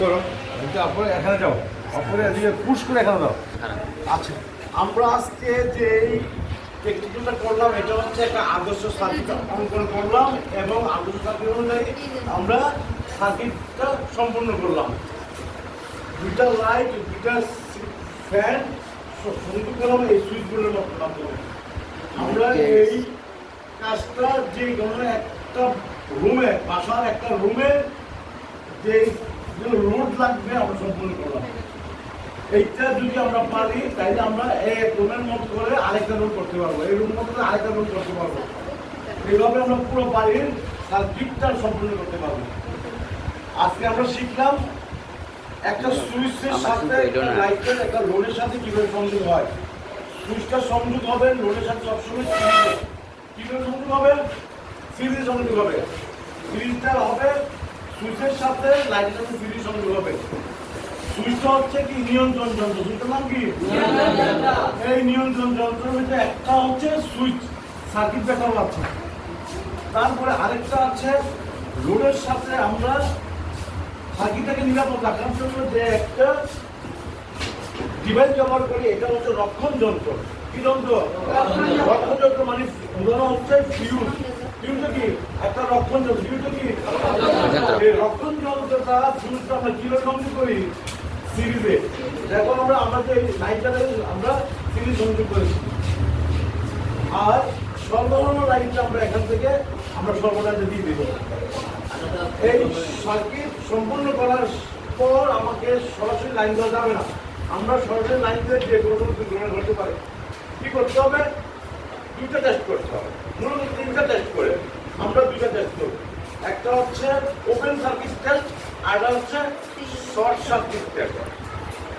করো। এটা অপরে এখানে যাও। অপরে এদিকে পুশ করে এখানে দাও আচ্ছা আমরা আজকে যে টেকনিক্যালটা করলাম এটা হচ্ছে একটা আদর্শ সার্কিট অঙ্কন করলাম এবং আদর্শ সার্কিট অনুযায়ী আমরা সার্কিটটা সম্পূর্ণ করলাম। দুইটা লাইট দুইটা ফ্যান সংযোগ করলাম এই সুইচগুলোর মাধ্যমে আমরা এই কাজটা যে কোনো একটা রুমে বাসার একটা রুমে যে রোড লাগবে আমরা সম্পূর্ণ করলাম। এইটা যদি আমরা পারি তাহলে আমরা এক রুমের মতো করে আরেকটা রুম করতে পারব। এই রুম মতো করে আরেকটা রুম করতে পারব। এইভাবে আমরা পুরো বাড়ির সার্কিটটা সম্পূর্ণ করতে পারব। আজকে আমরা শিখলাম একটা সুইচের সাথে। লাইটের একটা লোডের সাথে কীভাবে সংযোগ হয়। সুইচটা সংযোগ হবে লোডের সাথে সবসময় কীভাবে সংযোগ হবে? সিরিজে সংযোগ হবে। সিরিজটা হবে সুইচের সাথে লাইটের সাথে সিরিজ সংযোগ হবে সুইচটা হচ্ছে কি নিয়ন্ত্রণ যন্ত্র সুইচটার নাম কি? এই নিয়ন্ত্রণ যন্ত্রের মধ্যে একটা হচ্ছে সুইচ সার্কিট ব্রেকার আছে। তারপরে আরেকটা আছে লোডের সাথে আমরা সার্কিটটাকে নিরাপদ রাখার জন্য যে একটা ডিভাইস ব্যবহার করি এটা হচ্ছে রক্ষণ যন্ত্র কি যন্ত্র? রক্ষণ যন্ত্র মানে উদাহরণ হচ্ছে ফিউজ ফিউজটা কি? একটা রক্ষণ যন্ত্র ফিউজটা কি। এই ফিউজটা আমরা কীভাবে সংযোগ করি সিরিজে। দেখো আমরা আমরা যে আমরা সিরিজ সংযোগ করেছি। আর সর্বনিম্ন লাইনটা আমরা এখান থেকে আমরা সর্বদাতে দিয়ে দেবো। এই সার্কিট সম্পূর্ণ করার পর আমাকে সরাসরি লাইন দেওয়া যাবে না। আমরা সরাসরি লাইন দিয়ে যে কোনো পারে। কি করতে হবে? দুইটা টেস্ট করতে হবে। মূলত তিনটা টেস্ট করে আমরা দুইটা টেস্ট করব। একটা হচ্ছে ওপেন সার্কিট টেস্ট আর একটা হচ্ছে short circuit test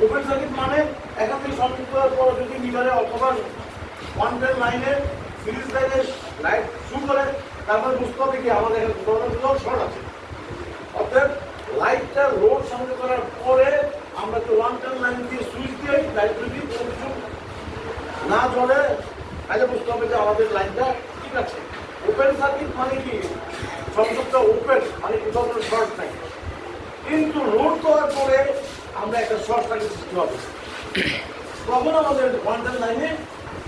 open circuit মানে এখান থেকে সংযুক্ত করার পর যদি মিটারে অথবা ওয়ান টেন লাইনে সিরিজ লাইনে লাইট শুরু করে, তারপরে বুঝতে হবে কি আমাদের এখানে কোথাও শর্ট আছে। অর্থাৎ লাইটটা লোড সংযোগ করার পরে আমরা তো ওয়ান টেন লাইন দিয়ে সুইচ দিয়ে লাইট যদি না জ্বলে তাহলে বুঝতে হবে যে আমাদের লাইনটা ঠিক আছে। ওপেন সার্কিট মানে কি? সংযোগটা ওপেন মানে কোথাও কোনো শর্ট নাই। কিন্তু লোড করার পরে আমরা একটা শর্ট সার্কিট সৃষ্টি হবে। তখন আমাদের ওয়ান লাইনে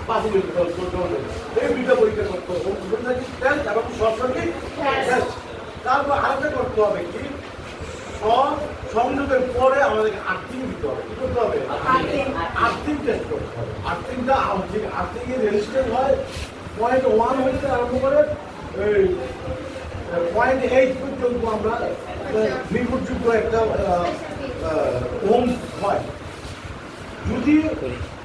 বাতিল করতে হবে এই দুইটা পরীক্ষা করতে হবে। ওপেন সার্কিট এবং শর্ট সার্কিট তারপর আরেকটা করতে হবে কি? সব সংযোগের পরে আমাদেরকে আর্থিং দিতে হবে। কি করতে হবে? আর্থিং। টেস্ট করতে হবে। আর্থিংটা আর্থিং আর্থিংয়ের রেজিস্ট্যান্স হয় পয়েন্ট ওয়ান হইতে আরম্ভ করে এই পয়েন্ট এইট পর্যন্ত আমরা নির্ভরযোগ্য একটা হোম হয়। যদি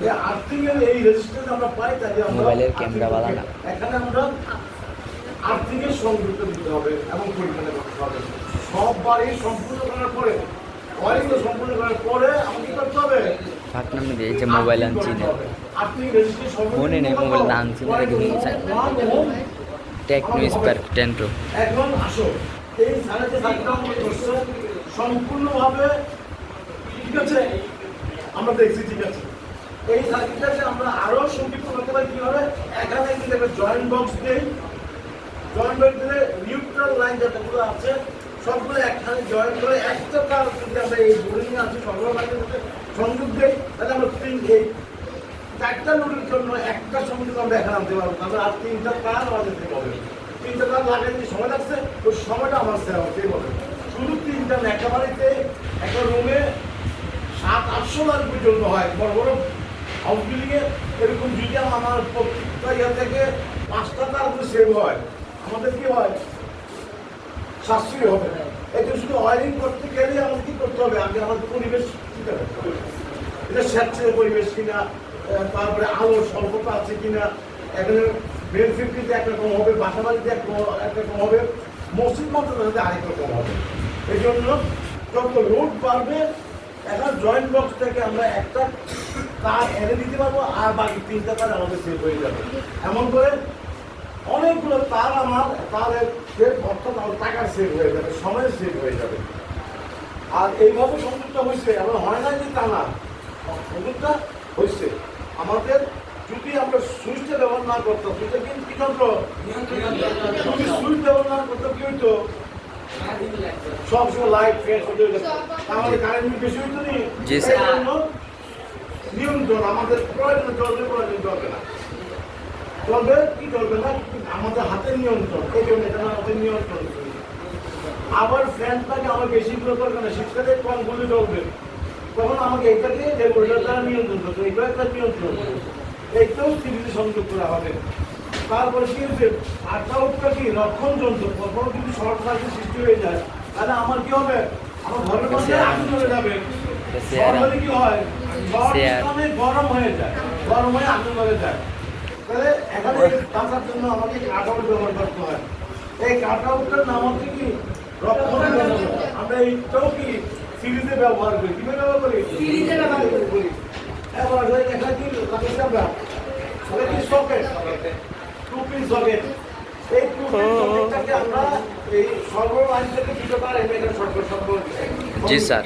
এই আর্থিংয়ের এই রেজিস্ট্যান্স আমরা পাই তাহলে আমরা মোবাইলের ক্যামেরা। এখানে আমরা আর্থিংয়ের সংযুক্ত দিতে হবে এবং পরীক্ষা করতে হবে। সব বাড়ি সম্পূর্ণ করার পরে ওয়ারিং সম্পূর্ণ করার পরে আমাকে করতে হবে? দিয়ে যে মোবাইল আনছি না। মনে নেই মোবাইল আনছি না দিয়েছি। টেকনো স্পার টেন প্রো এখন আসো। এই সাড়ে যে করছে। সম্পূর্ণভাবে ঠিক আছে? আমরা দেখছি ঠিক আছে। এই সার্কিটটাকে আমরা আরও সংক্ষিপ্ত করতে পারি কীভাবে? এখানে যদি একটা জয়েন্ট বক্স দেই জয়েন্ট বক্স দিলে নিউট্রাল লাইন যতগুলো আছে সবগুলো একখানে জয়েন করে একটা তার যদি আমরা এই বোর্ডিং আছে লাইনের সাথে সংযোগ দেই, তাহলে আমরা তিন এই চারটা লোডের জন্য একটা সংযোগ আমরা এখানে আনতে পারব। তাহলে আর তিনটা তার আমাদের থেকে হবে। তিনটা তার লাগাই যে সময় লাগছে ওই সময়টা আমার সেবা হতেই হবে শুধু তিনটা একটা বাড়িতে একটা রুমে সাত আটশো লাখ পর্যন্ত হয়। বড় বড় হাউস বিল্ডিংয়ে এরকম যদি আমার প্রত্যেকটা ইয়া থেকে পাঁচটা তার সেভ হয়, আমাদের কি হয়? সাশ্রয় হবে এটা শুধু অয়েলিং করতে গেলে আমাদের কি করতে হবে? আগে আমাদের পরিবেশ এটা স্যাঁতসেঁতে পরিবেশ কিনা তারপরে আলো স্বল্পতা আছে কিনা, এখানে বেল ফিফটিতে একরকম হবে, বাসা বাড়িতে এক- একরকম হবে, মসজিদ মন্ত্রণালয়তে আরেক রকম হবে। এই জন্য যত রোড বাড়বে এখন জয়েন্ট বক্স থেকে আমরা একটা তার এনে দিতে পারব, আর বাকি তিনটা তার আমাদের সেভ হয়ে যাবে। এমন করে অনেকগুলো তার আমার তারের সেভ অর্থাৎ আমার টাকার সেভ হয়ে যাবে সময়ের সেভ হয়ে যাবে। আর এইভাবে সংযুক্ত হয়েছে এমন হয় না যে তা না। সংযুক্তটা হয়েছে। আমাদের যদি আমরা সুইচটা ব্যবহার না করতাম সুইচটা কিন্তু কি যন্ত্র যদি সুইচ ব্যবহার না করতাম কি হইতো? সবসময় লাইট ফ্রেশ হতে গেছে আমাদের কারেন্ট বিল বেশি হইতো নি। নিয়ন্ত্রণ আমাদের প্রয়োজন চলবে প্রয়োজন চলবে না। চলবে কি চলবে না আমাদের হাতে নিয়ন্ত্রণ এই জন্য এটা আমাদের নিয়ন্ত্রণ। আবার ফ্যানটাকে আমার বেশি গুলো করবে না শীতকালে কম গুলি চলবে তখন আমাকে এইটাকে রেগুলেটর দ্বারা নিয়ন্ত্রণ করতে। এইটা একটা নিয়ন্ত্রণ। এইটাও সিরিজে সংযোগ করা হবে। তারপরে কি হচ্ছে আটটা কি রক্ষণ যন্ত্র কখনো যদি শর্ট সার্কিট সৃষ্টি হয়ে যায় তাহলে আমার কি হবে? আমার ঘরের মধ্যে আগুন ধরে যাবে। কি হয়? গরম হয়ে যায়। গরম হয়ে আগুন ধরে যায়। তাহলে এখানে বাঁচার জন্য আমাকে কাট আউট ব্যবহার করতে হয়। এই কাট আউটটার নাম হচ্ছে কি? আমরা এইটাও কি সিরিজে ব্যবহার করি। কীভাবে ব্যবহার করি? সিরিজে ব্যবহার করি। এবার ওই দেখা কি? লাগাইছি আমরা ওটা কি সকেট টু পিস সকেট এই টু পিস সকেটটাকে আমরা এই সর্ব লাইন থেকে দিতে পারি। এটা সর্ব সর্ব জি স্যার।